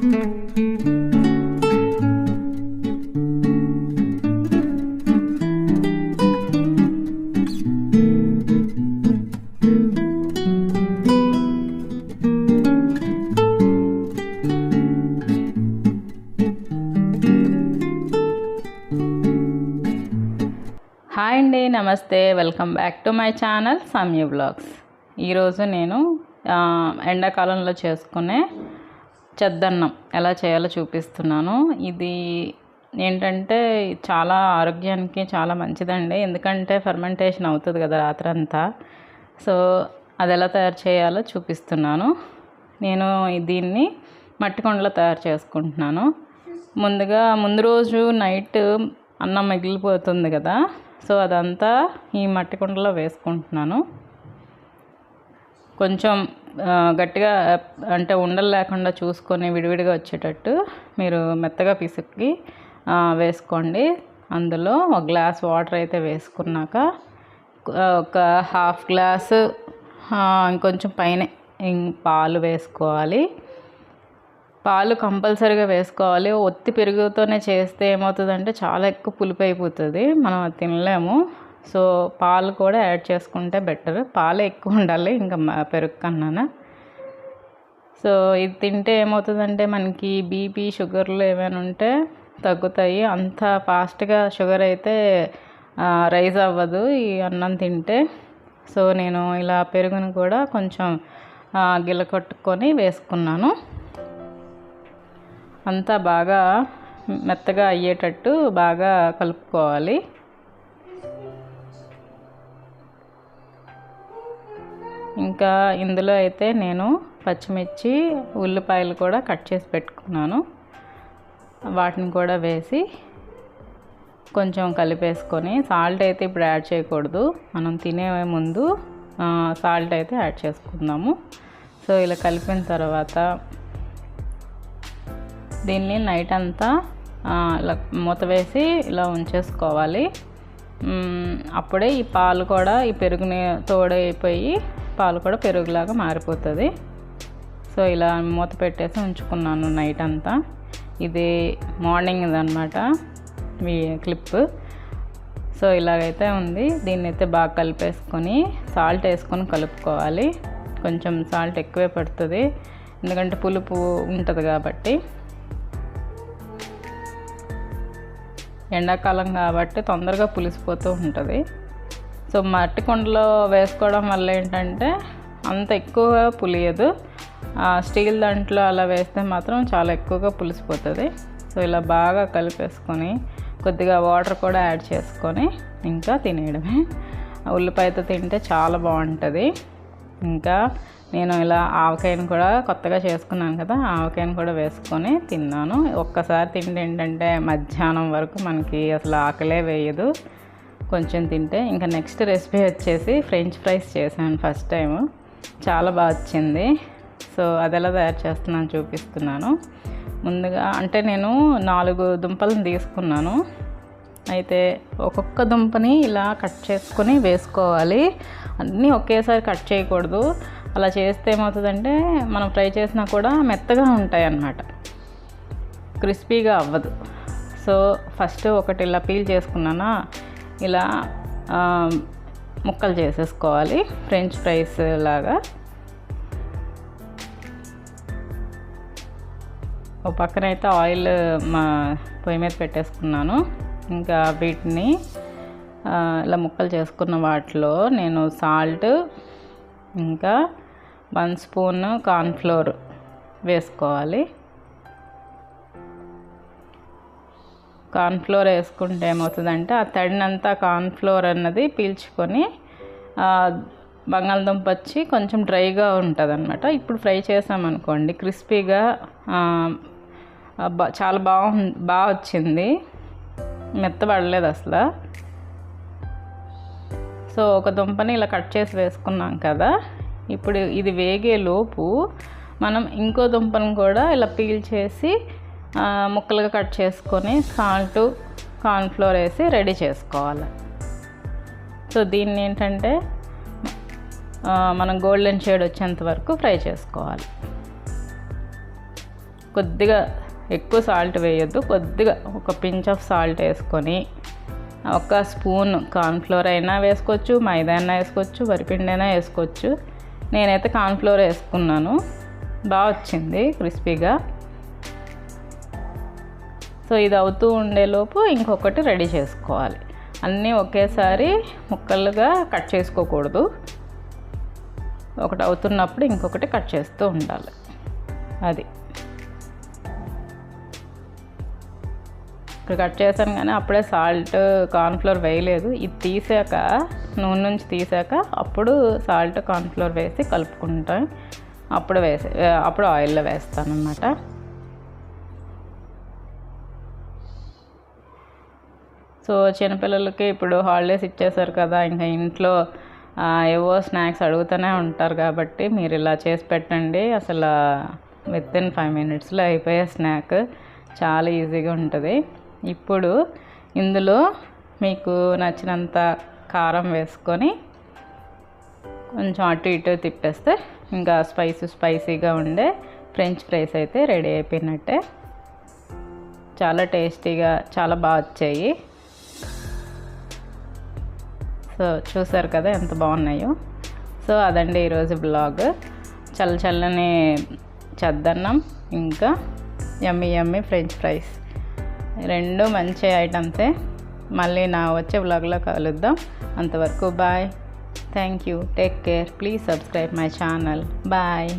Hi అండి నమస్తే. Welcome back to my channel Samya blogs. ఈరోజు నేను ఎండాకాలంలో చేసుకునే చెద్దన్నం ఎలా చేయాలో చూపిస్తున్నాను. ఇది ఏంటంటే చాలా ఆరోగ్యానికి చాలా మంచిదండి. ఎందుకంటే ఫర్మెంటేషన్ అవుతుంది కదా రాత్రంతా. సో అది ఎలా తయారు చేయాలో చూపిస్తున్నాను. నేను దీన్ని మట్టి కుండలో తయారు చేసుకుంటున్నాను. ముందుగా ముందు రోజు నైట్ అన్నం మిగిలిపోతుంది కదా. సో అదంతా ఈ మట్టి కుండలో వేసుకుంటున్నాను. కొంచెం గట్టిగా అంటే ఉండలు లేకుండా చూసుకొని విడివిడిగా వచ్చేటట్టు మీరు మెత్తగా పిసికి వేసుకోండి. అందులో ఒక గ్లాస్ వాటర్ అయితే వేసుకున్నాక ఒక హాఫ్ గ్లాసు ఇంకొంచెం పైన పాలు వేసుకోవాలి. పాలు కంపల్సరీగా వేసుకోవాలి. ఒత్తి పెరుగుతోనే చేస్తే ఏమవుతుందంటే చాలా ఎక్కువ పులుపు అయిపోతుంది. మనం అది తినలేము. సో పాలు కూడా యాడ్ చేసుకుంటే బెటర్. పాలు ఎక్కువ ఉండాలి ఇంకా పెరుగు కన్నా సో ఇది తింటే ఏమవుతుందంటే మనకి బీపీ షుగర్లు ఏమైనా ఉంటే తగ్గుతాయి. అంత ఫాస్ట్గా షుగర్ అయితే రైజ్ అవ్వదు ఈ అన్నం తింటే. సో నేను ఇలా పెరుగును కూడా కొంచెం గిల కొట్టుకొని వేసుకున్నాను. అంతా బాగా మెత్తగా అయ్యేటట్టు బాగా కలుపుకోవాలి. ఇంకా ఇందులో అయితే నేను పచ్చిమిర్చి ఉల్లిపాయలు కూడా కట్ చేసి పెట్టుకున్నాను. వాటిని కూడా వేసి కొంచెం కలిపేసుకొని సాల్ట్ అయితే ఇప్పుడు యాడ్ చేయకూడదు. మనం తినే ముందు సాల్ట్ అయితే యాడ్ చేసుకుందాము. సో ఇలా కలిపిన తర్వాత దీన్ని నైట్ అంతా ఇలా మూత వేసి ఇలా ఉంచేసుకోవాలి. అప్పుడే ఈ పాలు కూడా ఈ పెరుగుని తోడైపోయి పాలు కూడా పెరుగులాగా మారిపోతుంది. సో ఇలా మూత పెట్టేసి ఉంచుకున్నాను నైట్ అంతా. ఇది మార్నింగ్ అనమాట మీ క్లిప్. సో ఇలాగైతే ఉంది. దీన్ని అయితే బాగా కలిపేసుకొని సాల్ట్ వేసుకొని కలుపుకోవాలి. కొంచెం సాల్ట్ ఎక్కువే పడుతుంది. ఎందుకంటే పులుపు ఉంటుంది కాబట్టి. ఎండాకాలం కాబట్టి తొందరగా పులిసిపోతూ ఉంటుంది. సో మట్టి కుండలో వేసుకోవడం వల్ల ఏంటంటే అంత ఎక్కువగా పులియదు. ఆ స్టీల్ దాంట్లో అలా వేస్తే మాత్రం చాలా ఎక్కువగా పులిసిపోతుంది. సో ఇలా బాగా కలిపేసుకొని కొద్దిగా వాటర్ కూడా యాడ్ చేసుకొని ఇంకా తినేయడమే. ఉల్లిపాయతో తింటే చాలా బాగుంటుంది. ఇంకా నేను ఇలా ఆవకాయను కూడా కొత్తగా చేసుకున్నాను కదా ఆవకాయను కూడా వేసుకొని తిన్నాను. ఒక్కసారి తింటే ఏంటంటే మధ్యాహ్నం వరకు మనకి అసలు ఆకలే వేయదు. కొంచెం తింటే ఇంకా నెక్స్ట్ రెసిపీ వచ్చేసి ఫ్రెంచ్ ఫ్రైస్ చేశాను ఫస్ట్ టైం చాలా బాగా వచ్చింది. సో అది ఎలా తయారు చేస్తున్నాను చూపిస్తున్నాను. ముందుగా అంటే నేను నాలుగు దుంపలను తీసుకున్నాను. అయితే ఒక్కొక్క దుంపని ఇలా కట్ చేసుకొని వేసుకోవాలి. అన్నీ ఒకేసారి కట్ చేయకూడదు. అలా చేస్తే ఏమవుతుందంటే మనం ఫ్రై చేసినా కూడా మెత్తగా ఉంటాయి అన్నమాట క్రిస్పీగా అవ్వదు. సో ఫస్ట్ ఒకటి ఇలా పీల్ చేసుకున్నానా? ఇలా ముక్కలు చేసేసుకోవాలి. ఫ్రెంచ్ ఫ్రైస్ లాగా. ఒక పక్కన అయితే ఆయిల్ మా పొయ్యి మీద పెట్టేసుకున్నాను. ఇంకా వీటిని ఇలా ముక్కలు చేసుకున్న వాటిలో నేను సాల్ట్ ఇంకా వన్ స్పూన్ కార్న్ఫ్లోర్ వేసుకోవాలి. కార్న్ఫ్లోర్ వేసుకుంటే ఏమవుతుందంటే ఆ తడినంతా కార్న్ఫ్లోర్ అన్నది పీల్చుకొని బంగాళదుంప వచ్చి కొంచెం డ్రైగా ఉంటుంది అనమాట ఇప్పుడు ఫ్రై చేసామనుకోండి క్రిస్పీగా చాలా బాగు బాగా వచ్చింది. మెత్తబడలేదు అసలు. సో ఒక దుంపని ఇలా కట్ చేసి వేసుకున్నాం కదా ఇప్పుడు ఇది వేగే లోపు మనం ఇంకో దుంపను కూడా ఇలా పీల్ చేసి ముక్కలుగా కట్ చేసుకొని సాల్ట్ కార్న్ఫ్లోర్ వేసి రెడీ చేసుకోవాలి. సో దీన్ని ఏంటంటే మనం గోల్డెన్ షేడ్ వచ్చేంత వరకు ఫ్రై చేసుకోవాలి. కొద్దిగా ఎక్కువ సాల్ట్ వేయొద్దు. కొద్దిగా ఒక పించ్ ఆఫ్ సాల్ట్ వేసుకొని ఒక స్పూన్ కార్న్ఫ్లోర్ అయినా వేసుకోవచ్చు మైదా అయినా వేసుకోవచ్చు వరిపిండి అయినా వేసుకోవచ్చు. నేనైతే కార్న్ఫ్లోర్ వేసుకున్నాను. బాగా వచ్చింది క్రిస్పీగా. సో ఇది అవుతూ ఉండేలోపు ఇంకొకటి రెడీ చేసుకోవాలి. అన్నీ ఒకేసారి ముక్కలుగా కట్ చేసుకోకూడదు. ఒకటి అవుతున్నప్పుడు ఇంకొకటి కట్ చేస్తూ ఉండాలి. అది. ఇక్కడ కట్ చేశాను కానీ అప్పుడే సాల్ట్ కార్న్ఫ్లోర్ వేయలేదు. ఇది తీసాక నూనె నుంచి తీసాక అప్పుడు సాల్ట్ కార్న్ఫ్లోర్ వేసి కలుపుకుంటాం అప్పుడు వేసి అప్పుడు ఆయిల్లో వేస్తాను అన్నమాట సో చిన్నపిల్లలకి ఇప్పుడు హాలిడేస్ ఇచ్చేసారు కదా ఇంకా ఇంట్లో ఏవో స్నాక్స్ అడుగుతూనే ఉంటారు కాబట్టి మీరు ఇలా చేసి పెట్టండి. అసలు విత్ ఇన్ ఫైవ్ మినిట్స్లో అయిపోయే స్నాక్ చాలా ఈజీగా ఉంటుంది. ఇప్పుడు ఇందులో మీకు నచ్చినంత కారం వేసుకొని కొంచెం అటు ఇటు తిప్పేస్తే ఇంకా స్పైసీ స్పైసీగా ఉండే ఫ్రెంచ్ ఫ్రైస్ అయితే రెడీ అయిపోయినట్టే. చాలా టేస్టీగా చాలా బాగా వచ్చాయి. సో చూసారు కదా ఎంత బాగున్నాయో. సో అదండి ఈరోజు బ్లాగ్. చల్ల చల్లని చద్దన్నం ఇంకా ఎమ్మి యమ్మీ ఫ్రెంచ్ ఫ్రైస్. రెండు మంచి ఐటమ్సే. మళ్ళీ నా వచ్చే బ్లాగ్లో కలుద్దాం. అంతవరకు bye. Thank you take care. Please subscribe my channel. Bye.